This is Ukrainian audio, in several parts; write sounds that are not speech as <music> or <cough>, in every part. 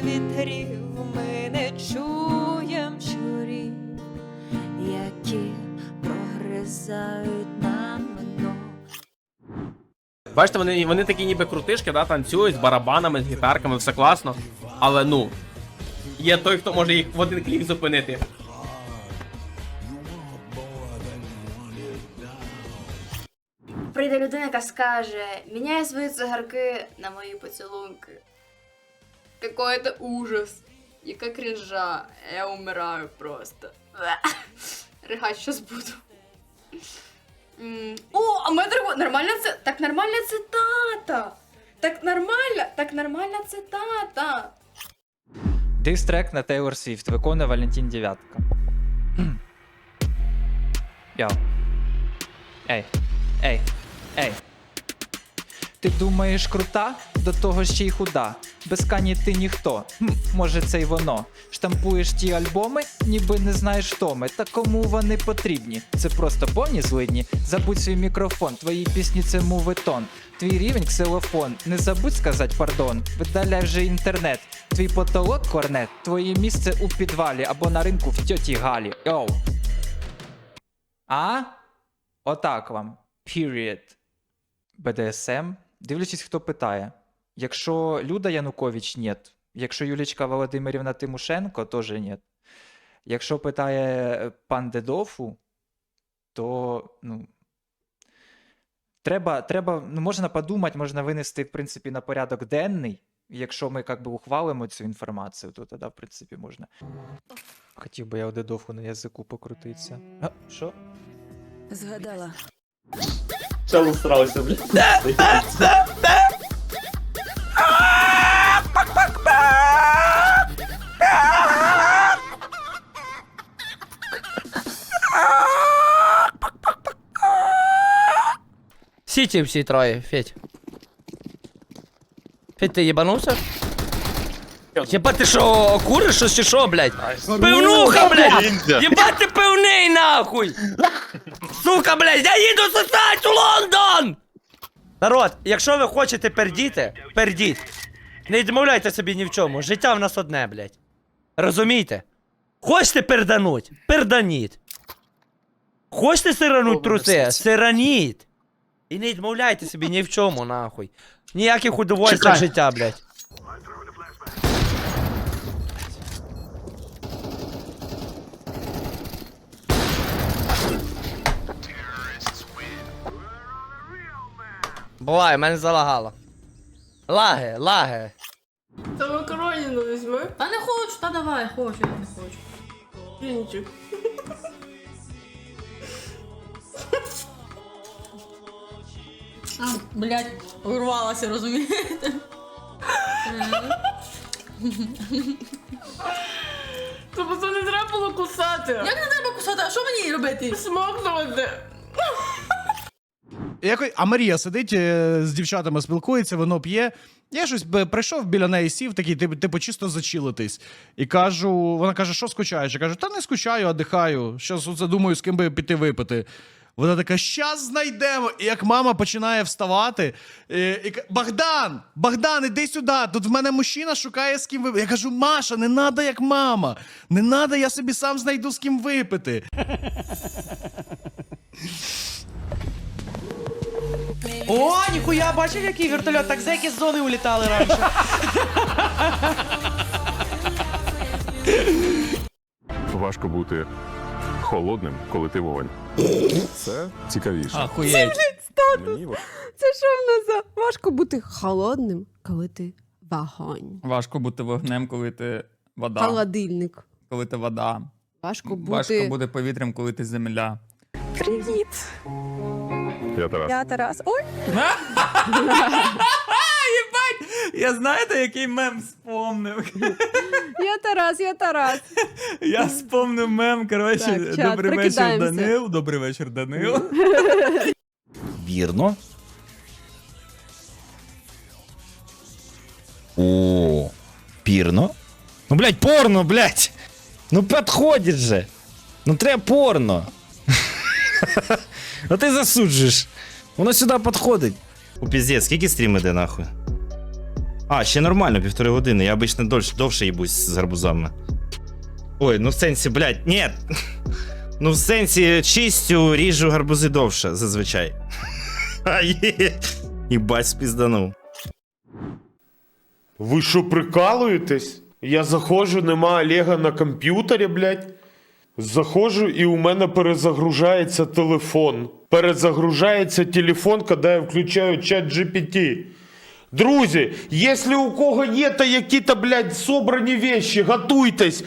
вітрів ми не чуєм щурів, які прогризають нам дно. Бачите, вони, вони такі ніби крутишки, да, танцюють з барабанами, з гітарками, все класно. Але ну, є той, хто може їх в один клік зупинити. Прийде людина, яка скаже, міняє свої цигарки на мої поцілунки. Какой это ужас. Яка крінжа. Я умираю просто. <laughs> Ригать щас буду. О, а мене треба- нормальна це. Так нормальна цитата. Так нормальна, так нормальна цитата. Дистрек на Taylor Swift виконує Валентин Дев'ятка. Йо. Ей. Ей. Ей. Ти думаєш крута? До того ще й худа. Без кані ти ніхто. Хм, може це й воно. Штампуєш ті альбоми, ніби не знаєш томи. Та кому вони потрібні? Це просто поні злидні. Забудь свій мікрофон, твої пісні це мувитон. Твій рівень ксилофон. Не забудь сказать пардон. Видаляй вже інтернет. Твій потолок корнет, твоє місце у підвалі або на ринку в тьоті Галі. Йоу. А? Отак вам. Period. BDSM. Дивлячись, хто питає. Якщо Люда Янукович нет. Якщо Юлічка Володимирівна Тимошенко, теж нет. Якщо питає пан Дедофу, то ну. Треба, треба, ну, можна подумати, можна винести, в принципі, на порядок денний. Якщо ми як би, ухвалимо цю інформацію, то тоді, в принципі, можна. Хотів би я у Дедофу на язику покрутитися. А, що? Згадала. Чел усрався, блядь. Сіті всі троє, Федь. Федь, ти їбанувся? Єбать, ти що, куриш щось чи що, блядь? Пивнуха, блядь! Єбать ти пивний, нахуй! Сука, блядь, я їду сосать у Лондон! Народ, якщо ви хочете пердіти, пердіть. Не відмовляйте собі ні в чому. Життя в нас одне, блядь. Розумієте? Хочете пердануть? Перданіть. Хочете сирануть труси? Сираніть. І не відмовляйте собі ні в чому, нахуй. Ніяких удовольствий життя, блядь. Буває, мене залагало. Лаги, лаги. Та макароніну візьми. Та не хочу, та давай, хочу, я не хочу. Кінчик. А, блядь, урвалася, розумієте? Тобто це не треба було кусати. Як не треба кусати, а що мені робити? Смокнути. Якось, а Марія сидить е, з дівчатами, спілкується, воно п'є. Я щось прийшов біля неї, сів такий, типу, типу чисто зачилитись. І кажу, вона каже, що скучаєш? Я кажу, та не скучаю, а дихаю. Щас оце думаю, з ким би піти випити. Вона така, щас знайдемо. І як мама починає вставати, і, і Богдан! Богдан, іди сюди. Тут в мене мужчина шукає з ким випити. Я кажу, Маша, не надо як мама. Не надо, я собі сам знайду з ким випити. О, ніхуя, бачив, який вертольот, так зеки з зони улітали раніше. Важко бути холодним, коли ти вогонь. Це цікавіше. Ахуєть. Мені от Це що в нас за важко бути холодним, коли ти вогонь. Важко бути вогнем, коли ти вода. Холодильник. Коли ти вода. Важко бути. Важко буде повітрям, коли ти земля. Привіт. Я Тарас. Я Тарас. Ой, <laughs> Я знаєте, який мем спомнив? <laughs> я Тарас, я Тарас. Я спомнив мем. Коротше, Так, чат, добрий вечір, прикидаємося. Данил. Добрий вечір, Данил. <laughs> Вірно. О, пірно. Ну, блядь, порно, блядь. Ну, підходить же. Ну, треба порно. А <laughs> ти засуджуєш. Воно сюди підходить. У піздець, скільки стрім іде нахуй? А, ще нормально, півтори години. Я обично довше, довше їбусь з гарбузами. Ой, ну в сенсі, блядь, ні. Ну в сенсі чистю ріжу гарбузи довше, зазвичай. <laughs> А є. Їбать спізданув. Ви що, прикалуєтесь? Я заходжу, нема Олега на комп'ютері, блядь. Заходжу, і у мене перезагружається телефон. Перезагружається телефон, коли я включаю чат GPT. Друзі, якщо у кого є та які-то, блядь, собрані вещи, готуйтесь.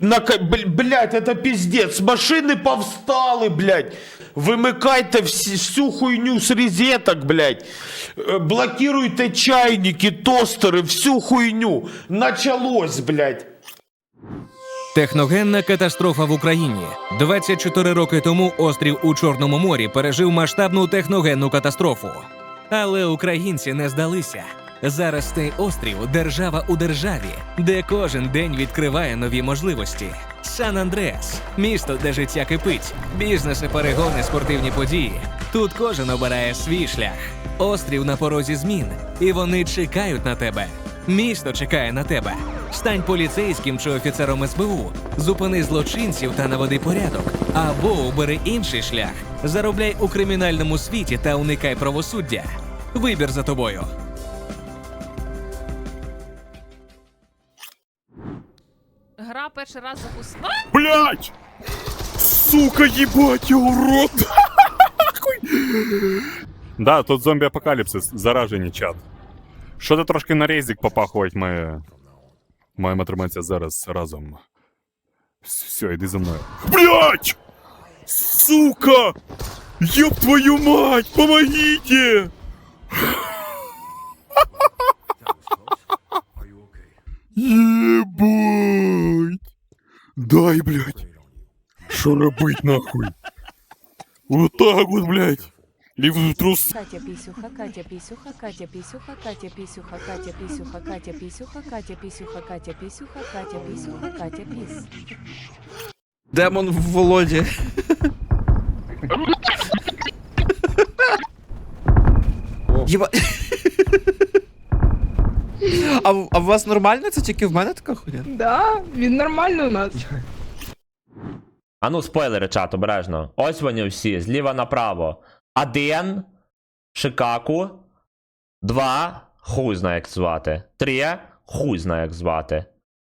На, блядь, это пиздец. Машины повстали, блядь. Вимикайте всю хуйню з розеток, блядь. Е, Блокируйте чайники, тостери, всю хуйню. Началось, блядь. Техногенна катастрофа в Україні. 24 роки тому острів у Чорному морі пережив масштабну техногенну катастрофу. Але українці не здалися. Зараз цей острів держава у державі, де кожен день відкриває нові можливості. Сан Андреас місто, де життя кипить, бізнеси, перегони, спортивні події. Тут кожен обирає свій шлях. Острів на порозі змін, і вони чекають на тебе. Місто чекає на тебе. Стань поліцейським чи офіцером СБУ, зупини злочинців та наведи порядок, або обери інший шлях. Заробляй у кримінальному світі та уникай правосуддя. Вибір за тобою. Гра перший раз запустила. Блять! Сука, його в рот! <laughs> да, тут зомбі-апокаліпсис, заражені чат. Що ти трошки на рейзик попахувати ми. Маємо триматися зараз разом. Все, йди за мною. Блять! Сука! Ёб твою мать! Помогите! Ебать! Дай, блядь! Що робить нахуй? Вот так вот, блядь! Лив трус. Катя пісюха, Катя пісюха, Катя пісюха, Катя пісюха, Катя пісюха, Катя пісюха, Катя пісюха, Катя пісюха, Катя пісюха, Катя піс. Демон в Володі. Єба... А, в- а у вас нормально? Це тільки в мене така хуйня? Да, він нормально у нас. А ну, спойлери, чат, обережно. Ось вони всі, зліва направо. Один. Шикаку. Два. Хуй знає, як звати. Три. Хуй знає, як звати.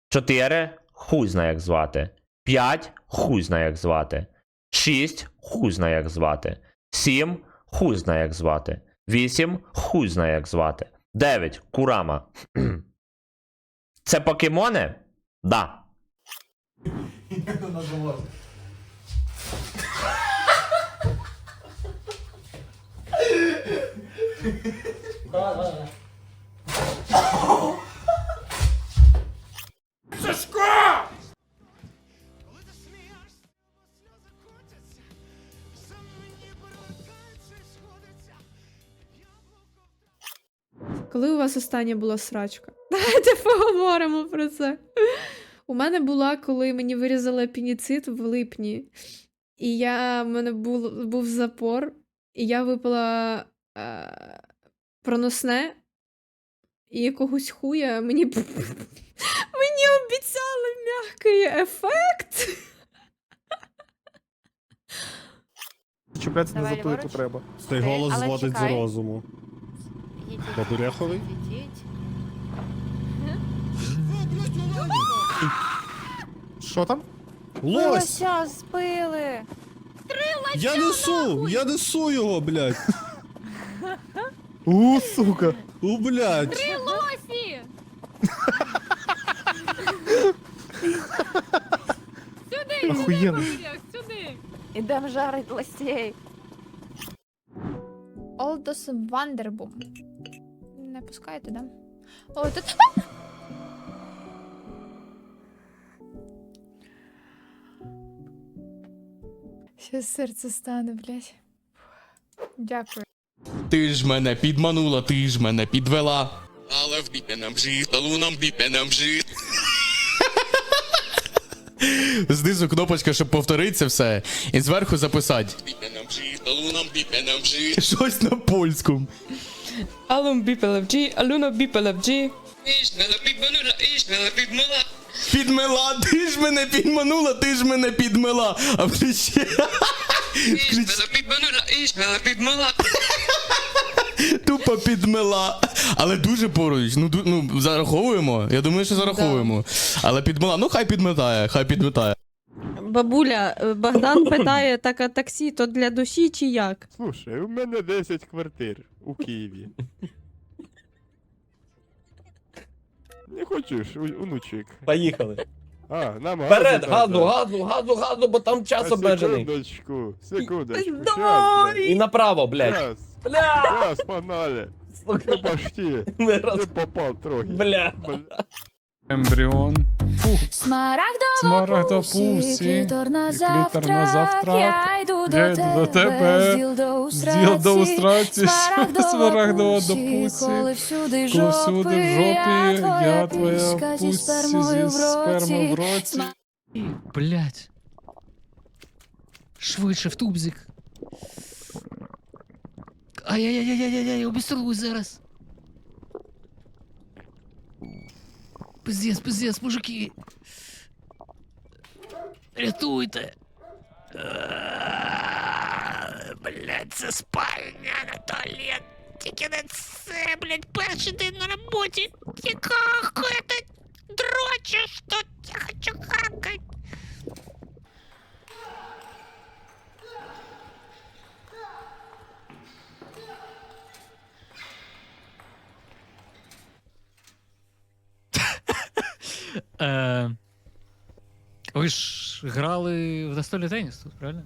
Чотири. Хуй знає, як звати. П'ять. Хуй знає, як звати. Шість. Хуй знає, як звати. Сім. Хуй знає, як звати. Вісім. Хуй знає, як звати. Дев'ять. Курама. <clears throat> Це покемони? Да. <laughs> Коли у вас остання була срачка? <laughs> Давайте поговоримо про це. У мене була, коли мені вирізали апеніцит в липні, і я, в мене був, був запор, і я випила е, проносне і якогось хуя мені, мені обіцяли м'який ефект. Чіпляться на затойку треба. Цей голос Але зводить з чекай. розуму. Подуряховий? Що там? Лося збили. Я несу! Я несу його, блядь! У, сука! У, блядь! Лосі! Сюди! Охуєнно. Сюди! Ідем жарить лосей. Олдос Вандербум. Не пускаєте, да? О, тут. Щас серце стане, блядь. Дякую. Ти ж мене підманула, ти ж мене підвела. Але в біпе нам жит, лунам біпе нам жит. Знизу кнопочка, щоб повторити це все, і зверху записати. Біпе нам жит, лунам біпе нам жит. Щось на польському. Алум біпелевджі, алюно біпелевджі. Підмила, ти ж мене підманула, ти ж мене підмила. А включи. <laughs> Тупо підмила. Але дуже поруч. Ну, ду- ну зараховуємо. Я думаю, що зараховуємо. Але підмила. Ну хай підметає, хай підметає. Бабуля, е, Богдан <coughs> питає, так а таксі то для душі чи як? Слушай, у мене 10 квартир у Києві. Не хочеш, у- онучик? Поїхали. А, нам Вперед, газу газу, газу, газу, газу, бо там час А, обмежений. Секундочку, секундочку. Давай! І направо, блядь. Щас, Бля! щас, погнали. Ти почти. <laughs> Роз- Ти попав трохи. Бля. Ембріон. Смарагдова Смарагдова пусі, пусі, клітор на клітор на завтрак, я йду до Я йду до тебе, з ділдо у з ділдо страці, смарагдова до <laughs> пусі, коли всюди коли всюди в жопі, я твоя пусі спермою зі в спермою в роті. роті. Блять. Швидше в тубзик. Ай-яй-яй-яй-яй, обістрелуй зараз. Пиздец, пиздец, мужики. Рятуйте. Блять, це спальня на туалет. Тільки не це, блять, перший день на роботі. Якого ти дрочиш тут? Я хочу какать. Е, ви ж грали в настольний теніс тут, правильно?